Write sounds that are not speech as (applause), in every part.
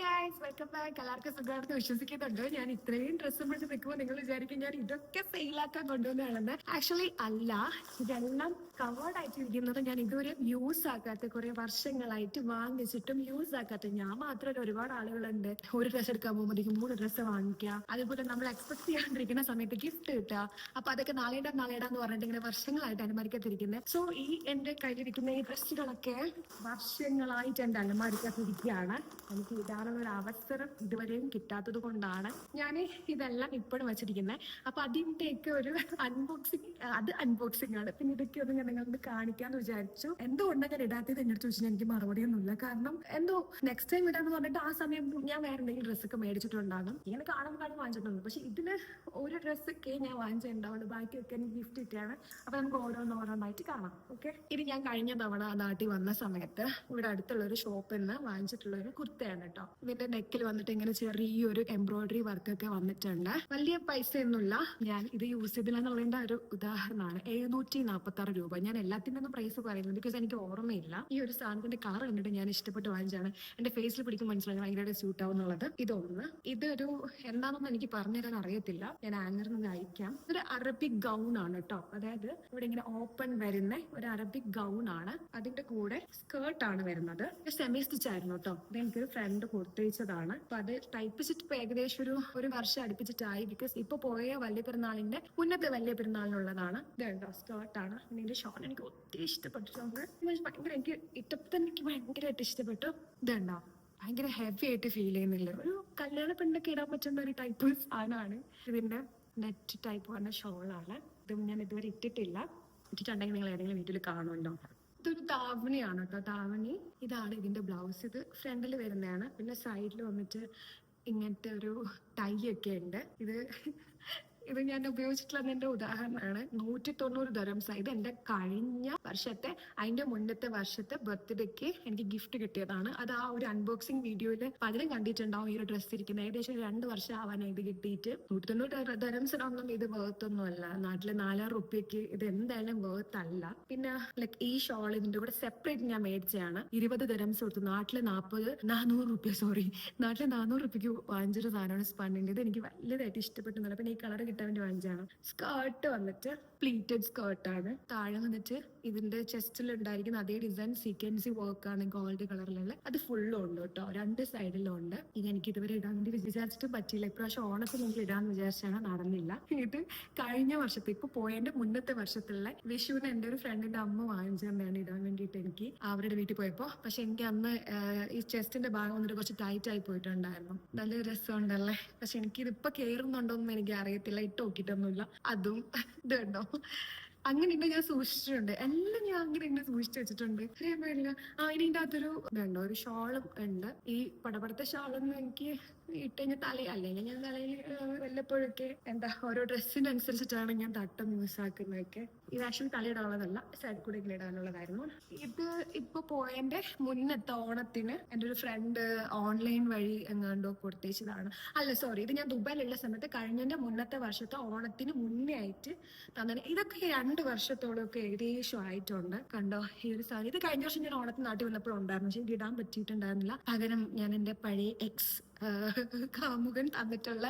Guys എല്ലാവർക്കും സുഖമാണെന്ന് വിശ്വസിക്കുന്നുണ്ട്. ഞാൻ ഇത്രയും ഡ്രസ്സ് പിടിച്ച് നിൽക്കുമ്പോൾ നിങ്ങൾ വിചാരിക്കും ഞാൻ ഇതൊക്കെ സെയിലാക്കാൻ കൊണ്ടുവന്നതാണെന്ന്. ആക്ച്വലി അല്ല ഇതെല്ലാം കവേർഡ് ആയിട്ട് ഇരിക്കുന്നത് ഞാൻ ഇതുവരെ യൂസ് ആക്കാത്ത കുറെ വർഷങ്ങളായിട്ട് വാങ്ങിച്ചിട്ടും യൂസ് ആക്കാത്ത ഞാൻ മാത്രമല്ല ഒരുപാട് ആളുകളുണ്ട്. ഒരു ഡ്രസ്സ് എടുക്കാൻ പോകുമ്പോൾ മൂന്ന് ഡ്രസ്സ് വാങ്ങിക്കുക അതുപോലെ നമ്മൾ എക്സ്പെക്ട് ചെയ്യാണ്ടിരിക്കുന്ന സമയത്ത് ഗിഫ്റ്റ് കിട്ടുക. അപ്പൊ അതൊക്കെ നാളെയുടെ നാളെയുടെ എന്ന് പറഞ്ഞിട്ട് ഇങ്ങനെ വർഷങ്ങളായിട്ട് അനുമാനിക്കത്തിരിക്കുന്നത് സോ ഈ എന്റെ കയ്യിലിരിക്കുന്ന ഈ ഡ്രസ്സുകളൊക്കെ വർഷങ്ങളായിട്ട് എന്റെ അനുമാനിക്കാത്തിരിക്കുകയാണ് എനിക്ക് ഇടാനുള്ള ഒരു അവസരം ഇതുവരെയും കിട്ടാത്തത് കൊണ്ടാണ് ഞാൻ ഇതെല്ലാം ഇപ്പോഴും വെച്ചിരിക്കുന്നത് അപ്പൊ അതിന്റെയൊക്കെ ഒരു അൺബോക്സിങ് അത് അൺബോക്സിങ് ആണ്. പിന്നെ ഇതൊക്കെ ഒന്ന് ഞാൻ നിങ്ങൾക്ക് കാണിക്കാന്ന് വിചാരിച്ചു. എന്തുകൊണ്ടാണ് ഞാൻ ഇടാത്തത് അടുത്ത് ചോദിച്ചാൽ എനിക്ക് മറുപടി ഒന്നുമില്ല കാരണം എന്തോ നെക്സ്റ്റ് ടൈം ഇടാന്ന് പറഞ്ഞിട്ട് ആ സമയം ഞാൻ വേറെ എന്തെങ്കിലും ഡ്രസ്സൊക്കെ മേടിച്ചിട്ടുണ്ടാകും. ഇങ്ങനെ കാണുമ്പോൾ കാണും വാങ്ങിച്ചിട്ടുണ്ട് പക്ഷെ ഇതിന് ഒരു ഡ്രസ്സൊക്കെ ഞാൻ വാങ്ങിച്ചിട്ടുണ്ടാവുള്ളൂ. ബാക്കിയൊക്കെ എനിക്ക് ഗിഫ്റ്റ് കിട്ടിയാണ്. അപ്പൊ നമുക്ക് ഓരോന്ന് ഓരോന്നായിട്ട് കാണാം. ഓക്കെ ഇത് ഞാൻ കഴിഞ്ഞ തവണ നാട്ടിൽ വന്ന സമയത്ത് ഇവിടെ അടുത്തുള്ള ഒരു ഷോപ്പിൽ നിന്ന് വാങ്ങിച്ചിട്ടുള്ള ഒരു കുർത്തയാണ് കേട്ടോ ഇതിന്റെ നെക്കിൽ വന്നിട്ട് ഇങ്ങനെ ചെറിയൊരു എംബ്രോയിഡറി വർക്ക് ഒക്കെ വന്നിട്ടുണ്ട്. വലിയ പൈസ ഒന്നുമില്ല ഞാൻ ഇത് യൂസ് ചെയ്തില്ല എന്നുള്ളതിന്റെ ഒരു ഉദാഹരണമാണ്. എഴുന്നൂറ്റി നാൽപ്പത്തി ആറ് രൂപ. ഞാൻ എല്ലാത്തിന്റെ ഒന്നും പ്രൈസ് പറയുന്നത് ബിക്കോസ് എനിക്ക് ഓർമ്മയില്ല. ഈ ഒരു സാധനത്തിന്റെ കളർ കണ്ടിട്ട് ഞാൻ ഇഷ്ടപ്പെട്ട് വാങ്ങിച്ചാണ് എന്റെ ഫേസിൽ പിടിക്കും മനസ്സിലായി ഭയങ്കരമായിട്ട് സ്യൂട്ട് ആവും എന്നുള്ളത് ഇതൊന്ന്. ഇതൊരു എന്താണെന്ന് എനിക്ക് പറഞ്ഞുതരാൻ അറിയത്തില്ല. ഞാൻ ആങ്ങറിൽ നിന്ന് അയക്കാം ഇതൊരു അറബിക് ഗൗൺ ആണ് കേട്ടോ. അതായത് ഇവിടെ ഇങ്ങനെ ഓപ്പൺ വരുന്ന ഒരു അറബിക് ഗൗൺ ആണ്. അതിന്റെ കൂടെ സ്കേർട്ട് ആണ് വരുന്നത്. സെമി സ്റ്റിച്ച് ആയിരുന്നു കേട്ടോ. എനിക്കൊരു ഫ്രണ്ട് കൊടുത്തയച്ചതാണ് അപ്പൊ അത് ടൈപ്പിച്ചിട്ട് ഇപ്പൊ ഏകദേശം ഒരു ഒരു വർഷം അടുപ്പിച്ചിട്ടായി. ബിക്കോസ് ഇപ്പൊ പോയ വലിയ പെരുന്നാളിന്റെ മുന്നത്തെ വലിയ പെരുന്നാളിനുള്ളതാണ് ഇതാണ് കേട്ടോ സ്കേർട്ട് ആണ്. പിന്നെ ഇതിന്റെ ഷോൾ എനിക്ക് ഒത്തിരി ഇഷ്ടപ്പെട്ടിട്ടുണ്ട് ഭയങ്കര എനിക്ക് ഇട്ടപ്പം എനിക്ക് ഭയങ്കരമായിട്ട് ഇഷ്ടപ്പെട്ടു. ഇതുണ്ടോ ഭയങ്കര ഹെവി ആയിട്ട് ഫീൽ ചെയ്യുന്നില്ല? ഒരു കല്യാണ പെണ്ണൊക്കെ ഇടാൻ പറ്റുന്ന ഒരു ടൈപ്പ് സാധനമാണ്. ഇതിന്റെ നെറ്റ് ടൈപ്പ് പറഞ്ഞ ഷോളാണ്. ഇതും ഞാൻ ഇതുവരെ ഇട്ടിട്ടില്ല. ഇട്ടിട്ടുണ്ടെങ്കിൽ നിങ്ങൾ ഏതെങ്കിലും വീട്ടിൽ കാണുമല്ലോ. ഇതൊരു താവണിയാണ് കേട്ടോ. താവണി. ഇതാണ് ഇതിന്റെ ബ്ലൗസ് ഇത് ഫ്രണ്ടിൽ വരുന്നതാണ്. പിന്നെ സൈഡിൽ വന്നിട്ട് ഇങ്ങനത്തെ ഒരു ടൈ ഒക്കെ ഉണ്ട്. ഇത് ഇത് ഞാൻ ഉപയോഗിച്ചിട്ടുള്ള എന്റെ ഉദാഹരണമാണ്. നൂറ്റി തൊണ്ണൂറ് ദരംസ് ഇത് എന്റെ കഴിഞ്ഞ വർഷത്തെ അതിന്റെ മുന്നത്തെ വർഷത്തെ ബർത്ത്ഡേക്ക് എനിക്ക് ഗിഫ്റ്റ് കിട്ടിയതാണ്. അത് ആ ഒരു അൺബോക്സിംഗ് വീഡിയോയിൽ പലരും കണ്ടിട്ടുണ്ടാവും ഈ ഒരു ഡ്രസ്സ് ഇരിക്കുന്നത് ഏകദേശം രണ്ട് വർഷം ആവാനായി ഇത് കിട്ടിയിട്ട്. നൂറ്റി തൊണ്ണൂറ് ദരംസിനൊന്നും ഇത് വേർത്തൊന്നും അല്ല. നാട്ടിലെ നാലായിരം റുപ്യക്ക് ഇത് എന്തായാലും വേർത്ത് അല്ല. പിന്നെ ലൈക്ക് ഈ ഷോൾ ഇതിന്റെ കൂടെ സെപ്പറേറ്റ് ഞാൻ മേടിച്ചതാണ്. ഇരുപത് ദരംസ് കൊടുത്തു. നാട്ടിലെ നാൽപ്പത് നാനൂറ് റുപ്യ സോറി നാട്ടിലെ നാനൂറ് റുപ്യക്ക് വാങ്ങിച്ചൊരു സാധനമാണ് സ്പണ്ണിന്റെ ഇത് എനിക്ക് വലിയതായിട്ട് ഇഷ്ടപ്പെട്ടു പിന്നെ ഈ കളർ കിട്ടാൻ വാങ്ങിച്ചാണ് സ്കേർട്ട് വന്നിട്ട് പ്ലീറ്റഡ് സ്കേർട്ടാണ് താഴെ വന്നിട്ട് ഇതിന്റെ ചെസ്റ്റിൽ ഉണ്ടായിരിക്കുന്ന അതേ ഡിസൈൻ സീക്വൻസി വർക്ക് ആണ് ഗോൾഡ് കളറിലുള്ള അത് ഫുള്ളും ഉണ്ട് കേട്ടോ. രണ്ട് സൈഡിലും ഉണ്ട്. ഇത് എനിക്ക് ഇതുവരെ ഇടാൻ വേണ്ടി വിചാരിച്ചിട്ട് പറ്റിയില്ല. ഇപ്രാവശ്യം ഓണത്തിന് എനിക്ക് ഇടാന്ന് വിചാരിച്ചാണ് നടന്നില്ല. ഇത് കഴിഞ്ഞ വർഷത്തെ ഇപ്പൊ പോയതിന്റെ മുന്നത്തെ വർഷത്തിലുള്ള വിഷുവിന് എന്റെ ഒരു ഫ്രണ്ടിന്റെ അമ്മ വാങ്ങിച്ചു തന്നെയാണ് ഇടാൻ വേണ്ടിയിട്ട് എനിക്ക് അവരുടെ വീട്ടിൽ പോയപ്പോ. പക്ഷെ എനിക്ക് അന്ന് ഈ ചെസ്റ്റിന്റെ ഭാഗം വന്നിട്ട് കുറച്ച് ടൈറ്റ് ആയി പോയിട്ടുണ്ടായിരുന്നു. നല്ല രസമുണ്ടല്ലേ? പക്ഷെ എനിക്ക് ഇതിപ്പോ കേറുന്നുണ്ടോന്നും എനിക്ക് അറിയത്തില്ല ഇട്ട് നോക്കിയിട്ടൊന്നുമില്ല. അതും ഇത് കണ്ടോ അങ്ങനെ ഇന്നെ ഞാൻ സൂക്ഷിച്ചിട്ടുണ്ട്. എല്ലാം ഞാൻ അങ്ങനെ ഇങ്ങനെ സൂക്ഷിച്ചു വെച്ചിട്ടുണ്ട്. അറിയാൻ ആ ഇനി ഇതിന്റെ അകത്തൊരു ഇതുണ്ടോ? ഒരു ഷോളും ഉണ്ട്. ഈ പടപടത്തെ ഷോളൊന്നും എനിക്ക് ഇട്ട് കഴിഞ്ഞാൽ തല അല്ലെങ്കിൽ ഞാൻ തലയിൽ വല്ലപ്പോഴൊക്കെ എന്താ ഓരോ ഡ്രസ്സിനനുസരിച്ചിട്ടാണ് ഞാൻ തട്ടം യൂസ് ആക്കുന്നതൊക്കെ ഇത് ആക്ച്വലി തലയിടാനുള്ളതല്ല സൈഡ് കൂടെ ഇങ്ങനെ ഇടാനുള്ളതായിരുന്നു. ഇത് ഇപ്പൊ പോയതിന്റെ മുന്നത്തെ ഓണത്തിന് എന്റെ ഒരു ഫ്രണ്ട് ഓൺലൈൻ വഴി എങ്ങാണ്ടോ കൊടുത്തേച്ചതാണ്. അല്ല സോറി ഇത് ഞാൻ ദുബായിലുള്ള സമയത്ത് കഴിഞ്ഞതിന്റെ മുന്നത്തെ വർഷത്തെ ഓണത്തിന് മുന്നേ ആയിട്ട് തന്നെ ഇതൊക്കെ രണ്ട് വർഷത്തോളം ഒക്കെ ഏകദേശം ആയിട്ടുണ്ട്. കണ്ടോ ഈ ഒരു സാധനം. ഇത് കഴിഞ്ഞ വർഷം ഞാൻ ഓണത്തിന് നാട്ടിൽ വന്നപ്പോഴുണ്ടായിരുന്നു പക്ഷെ ഇടാൻ പറ്റിയിട്ടുണ്ടായിരുന്നില്ല. പകരം ഞാൻ എന്റെ പഴയ എക്സ് കാമുകൻ തന്നിട്ടുള്ള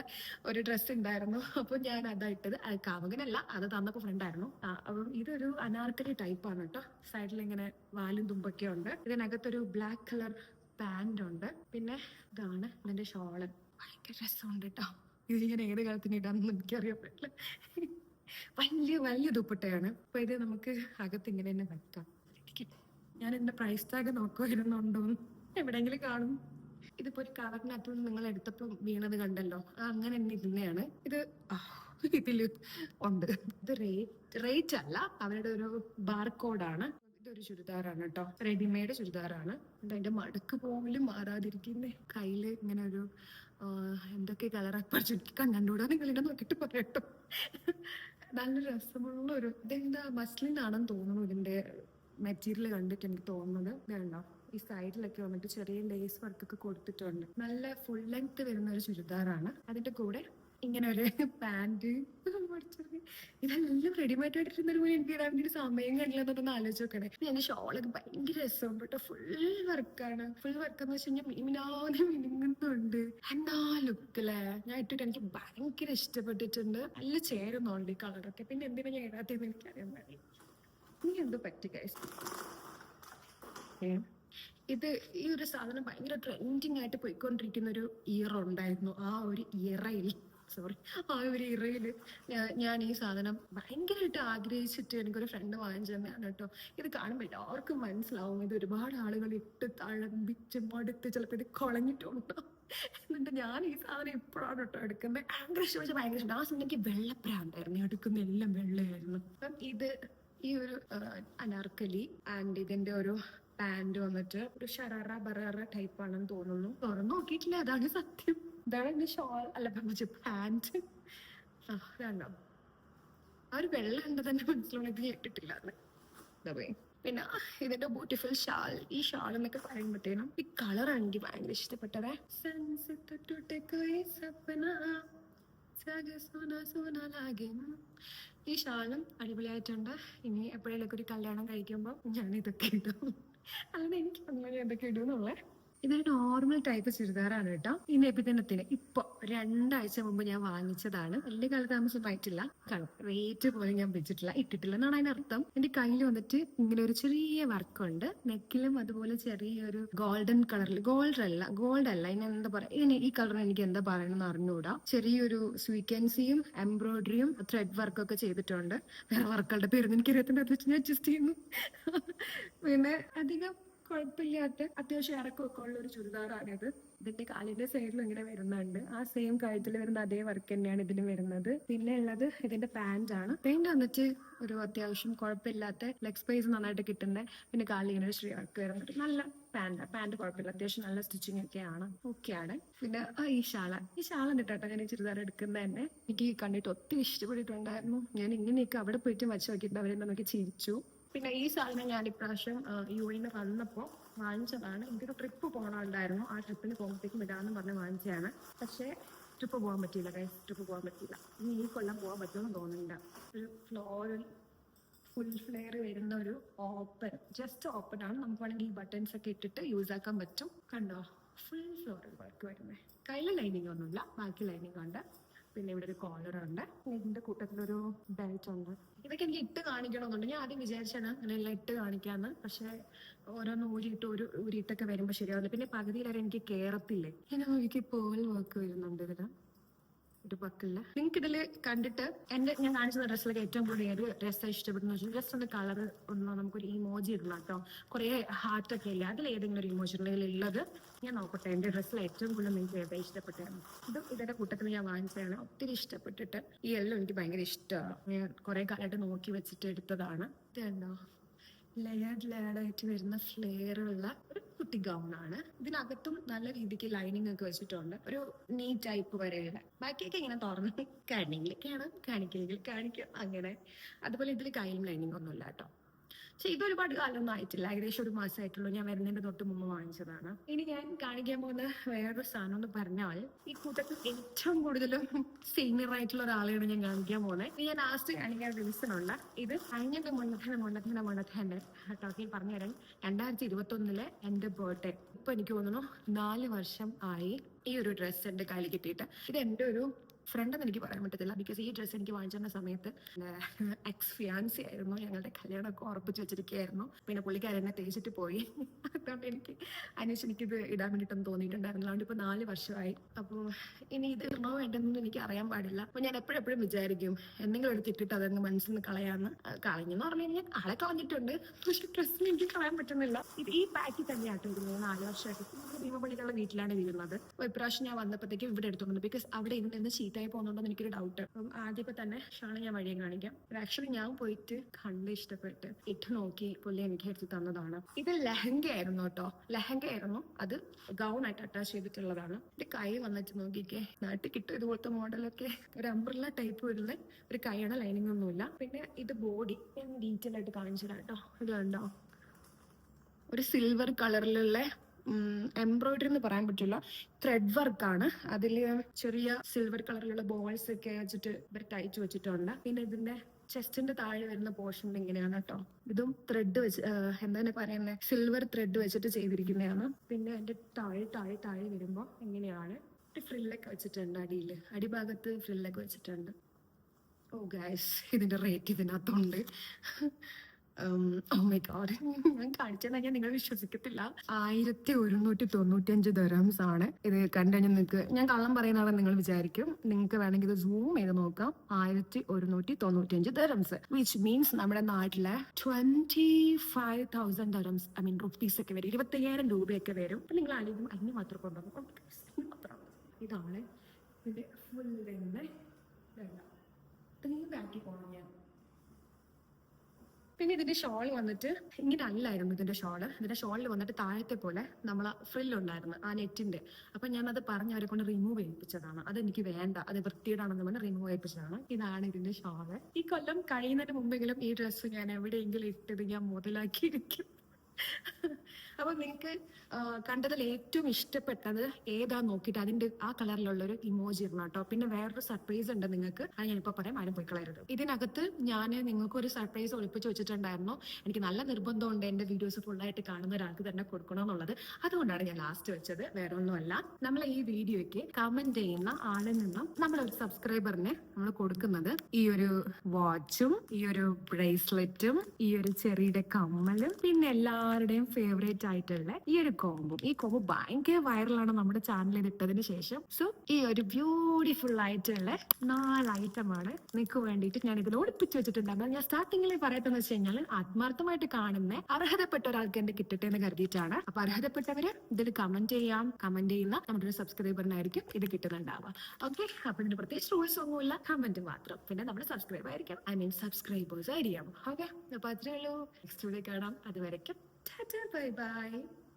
ഒരു ഡ്രസ്സ് ഉണ്ടായിരുന്നു. അപ്പൊ ഞാൻ അതായിട്ടത് കാമുകനല്ല അത് തന്നപ്പോ ഫ്രണ്ടായിരുന്നു അപ്പം ഇതൊരു അനാർക്കലി ടൈപ്പാണ് കേട്ടോ സൈഡിൽ ഇങ്ങനെ വാലും തുമ്പൊക്കെ ഉണ്ട്. ഇതിനകത്തൊരു ബ്ലാക്ക് കളർ പാന്റ് ഉണ്ട്. പിന്നെ ഇതാണ് ഇതിന്റെ ഷോൾ. ഭയങ്കര രസമുണ്ട് കേട്ടോ ഇത് ഞാൻ ഏത് കാലത്തിന് ഇടാന്ന് എനിക്കറിയാൻ പറ്റില്ല. വലിയ വലിയ ദുപ്പട്ടയാണ്. അപ്പൊ ഇത് നമുക്ക് അകത്ത് ഇങ്ങനെ തന്നെ വെക്കാം. ഞാൻ എന്റെ പ്രൈസ് ടാഗ് നോക്കുമായിരുന്നുണ്ടോ എവിടെയെങ്കിലും കാണും. ഇതിപ്പോ ഒരു കവറിനകത്ത് നിന്ന് നിങ്ങൾ എടുത്തപ്പോ വീണത് കണ്ടല്ലോ. അങ്ങനെ തന്നെ ഇരുന്നെയാണ്. ഇത് ഇതിൽ ഉണ്ട്. ഇത് റേറ്റ് റേറ്റ് അല്ല അവരുടെ ഒരു ബാർകോഡാണ്. ഇതൊരു ചുരിദാറാണ് കേട്ടോ റെഡിമെയ്ഡ് ചുരിദാറാണ്. അതിന്റെ മടക്ക് പോലും മാറാതിരിക്കുന്നേ. കയ്യിൽ ഇങ്ങനെ ഒരു എന്തൊക്കെ കളർ ചുരുക്കി കണ്ടുകൂടാ നിങ്ങൾ ഇവിടെ നോക്കിട്ട് പറയട്ടോ. നല്ല രസമുള്ള ഒരു ഇതെന്താ മസ്ലിൻ ആണെന്ന് തോന്നുന്നു ഇതിന്റെ മെറ്റീരിയൽ കണ്ടിട്ട് എനിക്ക് തോന്നുന്നത്. ഇതുണ്ടോ ഈ സൈഡിലൊക്കെ വന്നിട്ട് ചെറിയ ലേസ് വർക്കൊക്കെ കൊടുത്തിട്ടുണ്ട്. നല്ല ഫുൾ ലെങ്ത് വരുന്ന ഒരു ചുരിദാറാണ്. അതിന്റെ കൂടെ ഇങ്ങനെ ഒരു പാന്റ് ഇതെല്ലാം റെഡിമെയ്ഡ് ആയിട്ടിരുന്നൊരു പോലെ എനിക്ക് ഇടാൻ വേണ്ടി സമയം കണ്ടില്ല എന്നൊന്ന് ആലോചിച്ച് നോക്കണേ ഞാൻ ഷോളൊക്കെ ഭയങ്കര രസമുണ്ട് കേട്ടോ ഫുൾ വർക്കാണ് ഫുൾ വർക്ക് എന്ന് വെച്ച് കഴിഞ്ഞാൽ മിനിമിനാതെ ലുക്ക് അല്ലേ ഞാൻ ഇട്ടിട്ട് എനിക്ക് ഭയങ്കര ഇഷ്ടപ്പെട്ടിട്ടുണ്ട്. നല്ല ചേരുന്നുണ്ട് ഈ കളറൊക്കെ പിന്നെ എന്തിനാ ഞാൻ ഇടാത്തതെന്ന് എനിക്കറിയാൻ പാടില്ല. ഇനി എന്തോ പറ്റി കഴിച്ചു ഏ? ഇത് ഈ ഒരു സാധനം ഭയങ്കര ട്രെൻഡിങ് ആയിട്ട് പോയിക്കൊണ്ടിരിക്കുന്ന ഒരു ഇയർ ഉണ്ടായിരുന്നു. ആ ഒരു ഇറയിൽ സോറി ആ ഒരു ഇറയിൽ ഞാൻ ഈ സാധനം ഭയങ്കരമായിട്ട് ആഗ്രഹിച്ചിട്ട് എനിക്കൊരു ഫ്രണ്ട് വാങ്ങിച്ചു തന്നെയാണ് കേട്ടോ. ഇത് കാണുമ്പോൾ എല്ലാവർക്കും മനസ്സിലാവും. ഇത് ഒരുപാട് ആളുകൾ ഇട്ട് തഴമ്പിച്ച് മടുത്ത് ചിലപ്പോൾ ഇത് കുളഞ്ഞിട്ടുണ്ട്? എന്നിട്ട് ഞാൻ ഈ സാധനം ഇപ്പോഴാണ് കേട്ടോ എടുക്കുന്നത് ഭയങ്കര പക്ഷെ ഭയങ്കര ഇഷ്ടം. ആ സമയം എനിക്ക് വെള്ളപ്രാന്തായിരുന്നു എടുക്കുന്ന എല്ലാം വെള്ളയായിരുന്നു. അപ്പം ഇത് ഈ ഒരു അനാർക്കലി ആൻഡ് ഇതിന്റെ ഒരു പാന്റ് വന്നിട്ട് ഒരു ഷറാറ ബറാറ ടൈപ്പ് ആണെന്ന് തോന്നുന്നു. തുറന്നു നോക്കിയിട്ടില്ല അതാണ് സത്യം. ഇതാണ് എന്റെ ഷോൾ. അല്ല പറിച്ച് പാന്റ്. ആ ഒരു വെള്ളം ഉണ്ട് തന്നെ മനസ്സിലുണ്ടെങ്കിൽ കേട്ടിട്ടില്ല പിന്നെ ഇതിന്റെ ബ്യൂട്ടിഫുൾ ഷാൾ ഈ ഷാൾ എന്നൊക്കെ പറയുമ്പോഴത്തേനും ഈ കളർ എനിക്ക് ഭയങ്കര ഇഷ്ടപ്പെട്ടതേ. ഈ ഷാളും അടിപൊളിയായിട്ടുണ്ട്. ഇനി എപ്പോഴെങ്കിലും ഒരു കല്യാണം കഴിക്കുമ്പോൾ ഞാൻ ഇതൊക്കെ ഇടും. അങ്ങനെ എനിക്ക് അങ്ങനെ എന്തൊക്കെ ഇടും എന്നുള്ളത് ഇതൊരു നോർമൽ ടൈപ്പ് ചുരിദാറാണ് കേട്ടോ. ഈ നബിദിനത്തിന് ഇപ്പൊ രണ്ടാഴ്ച മുമ്പ് ഞാൻ വാങ്ങിച്ചതാണ്. വലിയ കാലതാമസം ആയിട്ടില്ല റേറ്റ് പോലും ഞാൻ വെച്ചിട്ടില്ല. ഇട്ടിട്ടില്ല എന്നാണ് അതിനർത്ഥം. എന്റെ കയ്യിൽ വന്നിട്ട് ഇങ്ങനെ ഒരു ചെറിയ വർക്ക് ഉണ്ട് നെക്കിലും അതുപോലെ ചെറിയൊരു ഗോൾഡൻ കളറിൽ ഗോൾഡ് അല്ല ഗോൾഡ് അല്ല. ഇനി എന്താ പറയാ? ഇനി ഈ കളറിന് എനിക്ക് എന്താ പറയണമെന്ന് അറിഞ്ഞുകൂടാ. ചെറിയൊരു സ്വീക്കൻസിയും എംബ്രോയിഡറിയും ത്രെഡ് വർക്കൊക്കെ ചെയ്തിട്ടുണ്ട്. വേറെ വർക്കുകളുടെ പേരൊന്നും അറിയത്തിന്റെ അത് വെച്ച് ഞാൻ അഡ്ജസ്റ്റ് ചെയ്യുന്നു. (laughs) പിന്നെ അധികം കുഴപ്പമില്ലാത്ത അത്യാവശ്യം ഇറക്കമൊക്കെ ഉള്ള ഒരു ചുരിദാറാണിത്. ഇതിന്റെ കാലിന്റെ സൈഡിൽ ഇങ്ങനെ വരുന്നുണ്ട്. ആ സെയിം കഴുത്തിൽ വരുന്ന അതേ വർക്ക് തന്നെയാണ് ഇതിലും വരുന്നത്. പിന്നെ ഉള്ളത് ഇതിന്റെ പാന്റ് ആണ്. പാന്റ് വന്നിട്ട് ഒരു അത്യാവശ്യം കുഴപ്പമില്ലാത്ത ലെഗ് സ്പേസ് നന്നായിട്ട് കിട്ടുന്ന പിന്നെ കാലിൽ ഇങ്ങനെ ഒരു ശ്രീ വർക്ക് വരുന്നുണ്ട്. നല്ല പാന്റ് പാന്റ് കുഴപ്പമില്ല. അത്യാവശ്യം നല്ല സ്റ്റിച്ചിങ് ഒക്കെയാണ് ആണ്. പിന്നെ ഈ ശാള ഈ ശാള എന്നിട്ടോ ഞാൻ ഈ ചുരിദാർ എടുക്കുന്നത് തന്നെ. എനിക്ക് കണ്ടിട്ട് ഒത്തിരി ഇഷ്ടപ്പെട്ടിട്ടുണ്ടായിരുന്നു. ഞാൻ ഇങ്ങനെയൊക്കെ അവിടെ പോയിട്ട് വച്ച് നോക്കിയിട്ട് അവരെന്നെ നോക്കി ചിരിച്ചു. പിന്നെ ഈ സാധനം ഞാൻ ഇപ്രാവശ്യം യു എന്ന് വന്നപ്പോൾ വാങ്ങിച്ചതാണ്. എനിക്കൊരു ട്രിപ്പ് പോകണമുണ്ടായിരുന്നു ആ ട്രിപ്പിന് പോകുമ്പോഴത്തേക്കും ഇടാന്ന് പറഞ്ഞ് വാങ്ങിച്ചതാണ്. പക്ഷേ ട്രിപ്പ് പോകാൻ പറ്റിയില്ല കൈ ട്രിപ്പ് പോകാൻ പറ്റിയില്ല. ഇനി ഈ കൊല്ലം പോകാൻ പറ്റുമെന്ന് തോന്നുന്നില്ല. ഒരു ഫ്ലോറൽ ഫുൾ ഫ്ലെയർ വരുന്ന ഒരു ഓപ്പൺ ജസ്റ്റ് ഓപ്പൺ ആണ്. നമുക്ക് വേണമെങ്കിൽ ഈ ബട്ടൺസ് ഒക്കെ ഇട്ടിട്ട് യൂസ് ആക്കാൻ പറ്റും. കണ്ടോ? ഫുൾ ഫ്ലോറൽ വർക്ക് വരുന്നത് കയ്യിൽ ലൈനിങ് ഒന്നുമില്ല ബാക്കി ലൈനിങ് ഉണ്ട്. പിന്നെ ഇവിടെ ഒരു കോളർ ഉണ്ട്. ഇതിന്റെ കൂട്ടത്തിലൊരു ബെൽറ്റ് ഉണ്ട്. ഇതൊക്കെ എനിക്ക് ഇട്ട് കാണിക്കണമെന്നുണ്ട്. ഞാൻ ആദ്യം വിചാരിച്ചാണ് അങ്ങനെ എല്ലാം ഇട്ട് കാണിക്കാന്ന്. പക്ഷെ ഓരോന്ന് ഊരിയിട്ട് ഒരു ഊരിയിട്ടൊക്കെ വരുമ്പോൾ ശരിയാവില്ല. പിന്നെ പകുതി വരെ എനിക്ക് കേറത്തില്ലേ? ഇങ്ങനെ നോക്കി വർക്ക് വരുന്നുണ്ട് ഇതിൽ ഒരു പക്കില്ല. നിങ്ങൾക്ക് ഇതിൽ കണ്ടിട്ട് എന്റെ ഞാൻ കാണിച്ച ഡ്രസ്സിലൊക്കെ ഏറ്റവും കൂടുതൽ ഏത് ഡ്രസ്സാണ് ഇഷ്ടപ്പെടുന്ന വെച്ചാൽ ജസ്റ്റ് ഒന്ന് കളർ ഒന്ന് നമുക്കൊരു ഇമോജി ഇടണം കേട്ടോ. കുറെ ഹാർട്ടൊക്കെ ഇല്ല? അതിൽ ഏതെങ്കിലും ഒരു ഇമോജി ഉള്ളത് ഞാൻ നോക്കട്ടെ. എന്റെ ഡ്രസ്സിൽ ഏറ്റവും കൂടുതൽ നിങ്ങൾക്ക് ഏതാ ഇഷ്ടപ്പെട്ടായിരുന്നു ഇത് ഇതിന്റെ കൂട്ടത്തിൽ ഞാൻ വാങ്ങിച്ചതാണ്. ഒത്തിരി ഇഷ്ടപ്പെട്ടിട്ട് ഈ എല്ലാം എനിക്ക് ഭയങ്കര ഇഷ്ടമാണ്. ഞാൻ കുറെ കാലമായിട്ട് നോക്കി വെച്ചിട്ട് എടുത്തതാണ്. ഇത് കണ്ടോ ലെയർഡ് ലെയർഡ് ആയിട്ട് വരുന്ന ഫ്ലെയർ ഉള്ള ഒരു കുട്ടി ഗൗൺ ആണ്. ഇതിനകത്തും നല്ല രീതിക്ക് ലൈനിങ് ഒക്കെ വെച്ചിട്ടുണ്ട്. ഒരു നീ ടൈപ്പ് വരെയുള്ള. ബാക്കിയൊക്കെ ഇങ്ങനെ തുറന്ന് കാണിക്കലൊക്കെയാണ് കാണിക്കലെങ്കിൽ കാണിക്കും. അങ്ങനെ. അതുപോലെ ഇതിൽ കയ്യിലും ലൈനിങ് ഒന്നുമില്ല കേട്ടോ. പക്ഷെ ഇത് ഒരുപാട് കാലമൊന്നും ആയിട്ടില്ല. ഏകദേശം ഒരു മാസമായിട്ടുള്ളൂ ഞാൻ വരുന്നതിന്റെ തൊട്ട് മുമ്പ് വാങ്ങിച്ചതാണ്. ഇനി ഞാൻ കാണിക്കാൻ പോകുന്ന വേറൊരു സാധനം എന്ന് പറഞ്ഞാൽ ഈ കൂട്ടത്തിൽ ഏറ്റവും കൂടുതലും സീനിയർ ആയിട്ടുള്ള ഒരാളെയാണ് ഞാൻ കാണിക്കാൻ പോകുന്നത്. ഞാൻ ലാസ്റ്റ് കാണിക്കാൻ ഉണ്ട് ഇത് കഴിഞ്ഞ മുന്നത്തന്നെ മുന്നത്തന്നെ മുന്നത്തന്നെ ടോക്കിൽ പറഞ്ഞുതരാൻ രണ്ടായിരത്തി ഇരുപത്തി ഒന്നിലെ എന്റെ ബർത്ത്ഡേ ഇപ്പൊ എനിക്ക് തോന്നുന്നു നാല് വർഷം ആയി ഈ ഒരു ഡ്രസ്സ് എന്റെ കയ്യിൽ കിട്ടിയിട്ട്. ഇത് എന്റെ ഒരു ഫ്രണ്ട് എന്ന് എനിക്ക് പറയാൻ പറ്റത്തില്ല. ബിക്കോസ് ഈ ഡ്രസ്സ് എനിക്ക് വാങ്ങിച്ചിരുന്ന സമയത്ത് എക്സ് ഫിയാൻസി ആയിരുന്നു. ഞങ്ങളുടെ കല്യാണമൊക്കെ ഉറപ്പിച്ച് വെച്ചിരിക്കുകയായിരുന്നു. പിന്നെ പുള്ളിക്കാരനെ തേച്ചിട്ട് പോയി. അതുകൊണ്ട് എനിക്ക് അനീഷ് എനിക്കിത് ഇടാൻ വേണ്ടിയിട്ടൊന്നും തോന്നിയിട്ടുണ്ടായിരുന്നു അതുകൊണ്ട് ഇപ്പൊ നാല് വർഷമായി. അപ്പോൾ ഇനി ഇത് ഇടണോ വേണ്ടെന്നൊന്നും എനിക്ക് അറിയാൻ പാടില്ല. അപ്പൊ ഞാൻ എപ്പോഴെപ്പോഴും വിചാരിക്കും എന്തെങ്കിലും എടുത്തിട്ടിട്ട് അതങ്ങ് മനസ്സിൽ നിന്ന് കളയാന്ന്. കളഞ്ഞെന്ന് പറഞ്ഞു കഴിഞ്ഞാൽ ആളെ കളഞ്ഞിട്ടുണ്ട്. പക്ഷെ ഡ്രസ്സിന് എനിക്ക് കളയാൻ പറ്റുന്നില്ല. ഇത് ഈ പാക്കിൽ തന്നെയാട്ടോ ഇരുന്നത് നാല് വർഷമായിട്ട്. ദീപപള്ളികളുടെ വീട്ടിലാണ് വീഴുന്നത് അപ്പൊ ഇപ്രാവശ്യം ഞാൻ വന്നപ്പോഴത്തേക്കും ഇവിടെ എടുത്തോണ്ട് ബിക്കോസ് അവിടെ ഇരുന്ന് നിന്ന് ചീത്തയായി പോകുന്നുണ്ടോ എനിക്കൊരു ഡൗട്ട് അപ്പം ആദ്യമൊക്കെ തന്നെ ഷാൾ ഞാൻ വഴിയെ കാണിക്കാം. ആക്ച്വലി ഞാൻ പോയിട്ട് കണ്ട് ഇഷ്ടപ്പെട്ട് ഇട്ട് നോക്കി പുള്ളി എനിക്ക് എടുത്ത് തന്നതാണ്. ഇത് ലഹങ്ക ആയിരുന്നു കേട്ടോ. ലഹങ്ക ആയിരുന്നു അത് ഗൗൺ ആയിട്ട് അറ്റാച്ച് ചെയ്തിട്ടുള്ളതാണ്. ഇത് കൈ വന്നിട്ട് നോക്കിക്കേ. നാട്ടിൽ കിട്ടും ഇതുപോലത്തെ മോഡലൊക്കെ ഒരു അംബ്രല്ല ടൈപ്പ് വരുന്ന ഒരു കൈയുടെ ലൈനിങ് ഒന്നുമില്ല. പിന്നെ ഇത് ബോഡി ഞാൻ ഡീറ്റെയിൽ ആയിട്ട് കാണിച്ചു തരാം കേട്ടോ. ഇത് കണ്ടോ? ഒരു സിൽവർ കളറിലുള്ള എംബ്രോയിഡറി എന്ന് പറയാൻ പറ്റില്ല. ത്രെഡ് വർക്കാണ് അതിൽ ചെറിയ സിൽവർ കളറിലുള്ള ബോൾസ് ഒക്കെ വെച്ചിട്ട് ഇവർ ടൈറ്റ് വെച്ചിട്ടുണ്ട്. പിന്നെ ഇതിന്റെ ചെസ്റ്റിന്റെ താഴെ വരുന്ന പോർഷൻ ഇങ്ങനെയാണ് കേട്ടോ ഇതും ത്രെഡ് വെച്ച് എന്താ പറയുന്നത് സിൽവർ ത്രെഡ് വെച്ചിട്ട് ചെയ്തിരിക്കുന്നതാണ്. പിന്നെ അതിന്റെ താഴെ താഴെ താഴെ വരുമ്പോൾ ഇങ്ങനെയാണ്. ഫ്രില്ലൊക്കെ വെച്ചിട്ടുണ്ട് അടിയിൽ അടിഭാഗത്ത് ഫ്രില്ലൊക്കെ വെച്ചിട്ടുണ്ട്. ഓ ഗായ്സ് ഇതിന്റെ റേറ്റ് ഇതിനകത്തുണ്ട്. ഓ മൈ ഗോഡ് ഞാൻ കാണിച്ചെന്ന് ഞാൻ നിങ്ങൾ വിശ്വസിക്കത്തില്ല. ആയിരത്തി ഒരുന്നൂറ്റി തൊണ്ണൂറ്റി അഞ്ച് ദറംസ് ആണ്. ഇത് കണ്ടുകഴിഞ്ഞാൽ നിങ്ങൾക്ക് ഞാൻ കള്ളം പറയുന്നതാണ് നിങ്ങൾ വിചാരിക്കും. നിങ്ങൾക്ക് വേണമെങ്കിൽ ഇത് സൂം ചെയ്ത് നോക്കാം. ആയിരത്തി ഒരുന്നൂറ്റി തൊണ്ണൂറ്റി അഞ്ച് ദറംസ് വിച്ച് മീൻസ് നമ്മുടെ നാട്ടിലെ twenty five thousand dirhams I mean rupees ഒക്കെ വരും. ഇരുപത്തയ്യായിരം രൂപയൊക്കെ വരും. അപ്പൊ നിങ്ങൾ ആലോചിക്കും അതിന് മാത്രം കൊണ്ടുവന്നു ഇതാണ് ഇതിന്റെ ഫുൾ ഇത്രയും ബാക്കി പോകണം ഞാൻ. പിന്നെ ഇതിന്റെ ഷോൾ വന്നിട്ട് ഇങ്ങനെ അല്ലായിരുന്നു ഇതിന്റെ ഷോൾ ഇതിന്റെ ഷോളിൽ വന്നിട്ട് താഴത്തെ പോലെ നമ്മൾ ഉണ്ടായിരുന്നു ആ നെറ്റിന്റെ അപ്പൊ ഞാൻ അത് പറഞ്ഞ് അവരെ കൊണ്ട് റിമൂവ് ചെയ്യിപ്പിച്ചതാണ്. അത് എനിക്ക് വേണ്ട അത് വൃത്തിയിടാണെന്ന് പറഞ്ഞ് റിമൂവ് ചെയ്യിപ്പിച്ചതാണ്. ഇതാണ് ഇതിന്റെ ഷോൾ ഈ കൊല്ലം കഴിയുന്നതിന് മുമ്പെങ്കിലും ഈ ഡ്രസ്സ് ഞാൻ എവിടെയെങ്കിലും ഇട്ടത് ഞാൻ മുതലാക്കിയിരിക്കും. അപ്പൊ നിങ്ങൾക്ക് കണ്ടതിൽ ഏറ്റവും ഇഷ്ടപ്പെട്ടത് ഏതാ നോക്കിയിട്ട് അതിന്റെ ആ കളറിലുള്ള ഒരു ഇമോജി ഇടണം കേട്ടോ. പിന്നെ വേറൊരു സർപ്രൈസ് ഉണ്ട് നിങ്ങൾക്ക് അത് ഞാനിപ്പോ പറയാം ആരും പോയി കളയരുത് ഇതിനകത്ത് ഞാൻ നിങ്ങൾക്ക് ഒരു സർപ്രൈസ് ഒളിപ്പിച്ച് വെച്ചിട്ടുണ്ടായിരുന്നു. എനിക്ക് നല്ല നിർബന്ധമുണ്ട് എന്റെ വീഡിയോസ് ഫുള്ളായിട്ട് കാണുന്ന ഒരാൾക്ക് തന്നെ കൊടുക്കണമെന്നുള്ളത്. അതുകൊണ്ടാണ് ഞാൻ ലാസ്റ്റ് വെച്ചത്. വേറെ ഒന്നുമല്ല നമ്മൾ ഈ വീഡിയോയ്ക്ക് കമന്റ് ചെയ്യുന്ന ആളിൽ നിന്നും നമ്മൾ ഒരു സബ്സ്ക്രൈബറിന് നമ്മൾ കൊടുക്കുന്നത് ഈ ഒരു വാച്ചും ഈ ഒരു ബ്രേസ്ലെറ്റും ഈ ഒരു ചെറിയുടെ കമ്മലും പിന്നെ എല്ലാവരുടെയും ഫേവറേറ്റ് ആയിട്ടുള്ള ഈ ഒരു കോമ്പും ഈ കോമ്പ് ഭയങ്കര വൈറലാണ് നമ്മുടെ ചാനലിൽ ഇട്ടതിന് ശേഷം. സോ ഈ ഒരു ബ്യൂട്ടിഫുൾ ആയിട്ടുള്ള നാല് ഐറ്റം ആണ് നിങ്ങൾക്ക് വേണ്ടിയിട്ട് ഞാൻ ഇതിൽ ഓടിപ്പിച്ച് വെച്ചിട്ടുണ്ടായിരുന്നു ഞാൻ സ്റ്റാർട്ടിങ്ങിൽ പറയട്ടെന്ന് വെച്ച് കഴിഞ്ഞാൽ ആത്മാർത്ഥമായിട്ട് കാണുന്ന അർഹതപ്പെട്ട ഒരാൾക്ക് എന്റെ കിട്ടട്ടെ എന്ന് കരുതിയിട്ടാണ്. അപ്പൊ അർഹതപ്പെട്ടവര് ഇതിൽ കമന്റ് ചെയ്യാം. കമന്റ് ചെയ്യുന്ന നമ്മുടെ ഒരു സബ്സ്ക്രൈബറിനായിരിക്കും ഇത് കിട്ടുന്നുണ്ടാവുക. ഓക്കെ അപ്പൊ ഇതിന് പ്രത്യേകിച്ച് റൂൾസ് ഒന്നുമില്ല കമന്റ് മാത്രം. പിന്നെ നമ്മുടെ സബ്സ്ക്രൈബ് ആയിരിക്കും ഐ മീൻ സബ്സ്ക്രൈബേഴ്സ് ആയിരിക്കാം ഓക്കെ അപ്പൊ അത്രേ ഉള്ളൂ. നെക്സ്റ്റ് വീഡിയോ കാണാം. അതുവരെയ്ക്കും Ta-ta, bye-bye.